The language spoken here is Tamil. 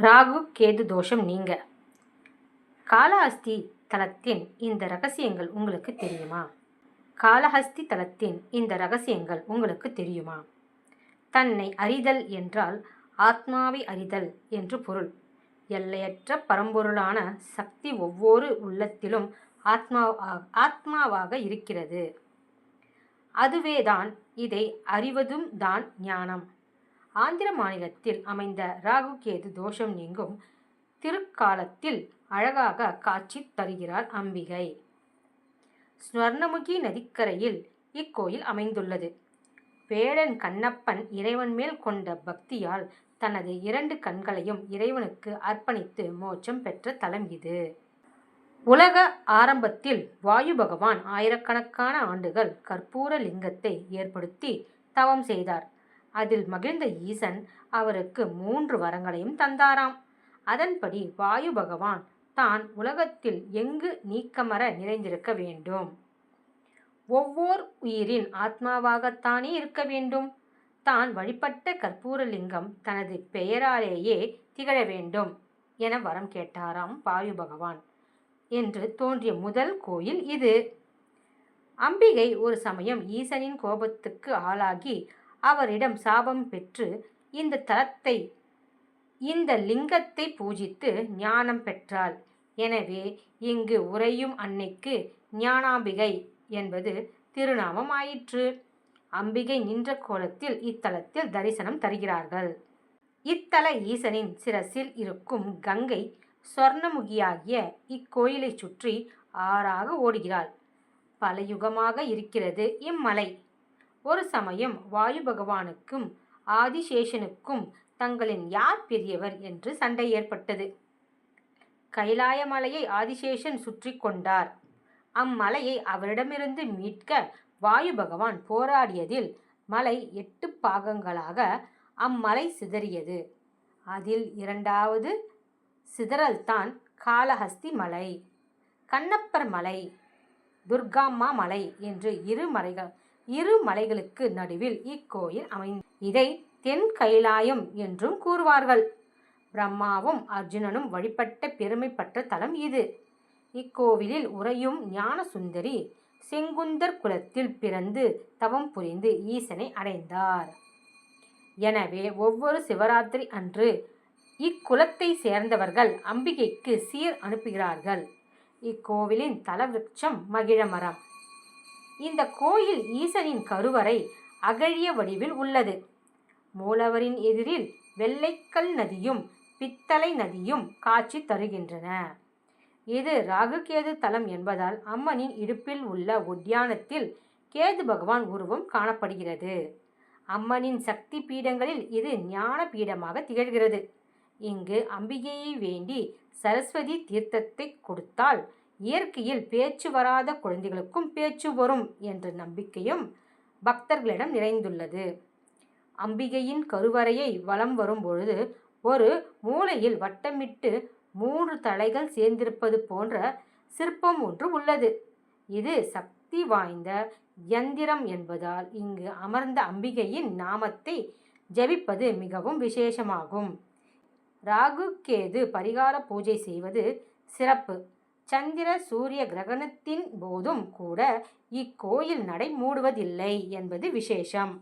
ராகு கேது தோஷம் நீங்க. காளஹஸ்தி தலத்தின் இந்த ரகசியங்கள் உங்களுக்கு தெரியுமா? காளஹஸ்தி தலத்தின் இந்த ரகசியங்கள் உங்களுக்கு தெரியுமா? தன்னை அறிதல் என்றால் ஆத்மாவை அறிதல் என்று பொருள். எல்லையற்ற பரம்பொருளான சக்தி ஒவ்வொரு உள்ளத்திலும் ஆத்மா ஆத்மாவாக இருக்கிறது. அதுவேதான் இதை அறிவதும் தான் ஞானம். ஆந்திர மாநிலத்தில் அமைந்த ராகு கேது தோஷம் நீங்கும் திருக்காலத்தில் அழகாக காட்சி தருகிறார் அம்பிகை. ஸ்வர்ணமுகி நதிக்கரையில் இக்கோயில் அமைந்துள்ளது. வேடன் கண்ணப்பன் இறைவன் மேல் கொண்ட பக்தியால் தனது இரண்டு கண்களையும் இறைவனுக்கு அர்ப்பணித்து மோட்சம் பெற்ற தலம் இது. உலக ஆரம்பத்தில் வாயு பகவான் ஆயிரக்கணக்கான ஆண்டுகள் கற்பூர லிங்கத்தை ஏற்படுத்தி தவம் செய்தார். அதில் மகிழ்ந்த ஈசன் அவருக்கு மூன்று வரங்களையும் தந்தாராம். அதன்படி வாயு பகவான் தான் உலகத்தில் எங்கு நீக்கமர நிறைந்திருக்க வேண்டும்? ஒவ்வொரு உயிரின் ஆத்மாவாகத்தானே இருக்க வேண்டும்? தான் வழிபட்ட கற்பூரலிங்கம் தனது பெயராலேயே திகழ வேண்டும் என வரம் கேட்டாராம் வாயு பகவான். என்று தோன்றிய முதல் கோயில் இது. அம்பிகை ஒரு சமயம் ஈசனின் கோபத்துக்கு ஆளாகி அவரிடம் சாபம் பெற்று இந்த தலத்தை இந்த லிங்கத்தை பூஜித்து ஞானம் பெற்றாள். எனவே இங்கு உறையும் அன்னைக்கு ஞானாம்பிகை என்பது திருநாமம் ஆயிற்று. அம்பிகை நின்ற கோலத்தில் இத்தலத்தில் தரிசனம் தருகிறார்கள். இத்தல ஈசனின் சிரசில் இருக்கும் கங்கை சொர்ணமுகியாகிய இக்கோயிலை சுற்றி ஆறாக ஓடுகிறாள். பல யுகமாக இருக்கிறது இம்மலை. ஒரு சமயம் வாயு பகவானுக்கும் ஆதிசேஷனுக்கும் தங்களின் யார் பெரியவர் என்று சண்டை ஏற்பட்டது. கைலாய மலையை ஆதிசேஷன் சுற்றி கொண்டார். அம்மலையை அவரிடமிருந்து மீட்க வாயு பகவான் போராடியதில் மலை எட்டு பாகங்களாக அம்மலை சிதறியது. அதில் இரண்டாவது சிதறல்தான் காளஹஸ்தி மலை. கண்ணப்பர் மலை துர்காம்மா மலை என்று இரு மலைகள் இரு மலைகளுக்கு நடுவில் இக்கோயில் அமைந்த இதை தென் கைலாயம் என்றும் கூறுவார்கள். பிரம்மாவும் அர்ஜுனனும் வழிபட்ட பெருமை பெற்ற தலம் இது. இக்கோவிலில் உறையும் ஞான சுந்தரி செங்குந்தர் குலத்தில் பிறந்து தவம் புரிந்து ஈசனை அடைந்தார். எனவே ஒவ்வொரு சிவராத்திரி அன்று இக்குலத்தை சேர்ந்தவர்கள் அம்பிகைக்கு சீர் அனுப்புகிறார்கள். இக்கோவிலின் தலவிருட்சம் மகிழமரம். இந்த கோயில் ஈசனின் கருவறை அகழிய வடிவில் உள்ளது. மூலவரின் எதிரில் வெள்ளைக்கல் நதியும் பித்தளை நதியும் காட்சி தருகின்றன. இது ராகுகேது தலம் என்பதால் அம்மனின் இடுப்பில் உள்ள ஒட்டியானத்தில் கேது பகவான் உருவம் காணப்படுகிறது. அம்மனின் சக்தி பீடங்களில் இது ஞான பீடமாக திகழ்கிறது. இங்கு அம்பிகையை வேண்டி சரஸ்வதி தீர்த்தத்தை கொடுத்தால் இயற்கையில் பேச்சு வராத குழந்தைகளுக்கும் பேச்சு வரும் என்ற நம்பிக்கையும் பக்தர்களிடம் நிறைந்துள்ளது. அம்பிகையின் கருவறையை வலம் வரும் பொழுது ஒரு மூலையில் வட்டமிட்டு மூன்று தலைகள் சேர்ந்திருப்பது போன்ற சிற்பம் ஒன்று உள்ளது. இது சக்தி வாய்ந்த யந்திரம் என்பதால் இங்கு அமர்ந்த அம்பிகையின் நாமத்தை ஜபிப்பது மிகவும் விசேஷமாகும். ராகு கேது பரிகார பூஜை செய்வது சிறப்பு. சந்திர சூரிய கிரகணத்தின் போதும் கூட இக்கோயில் நடை மூடுவதில்லை என்பது விசேஷம்.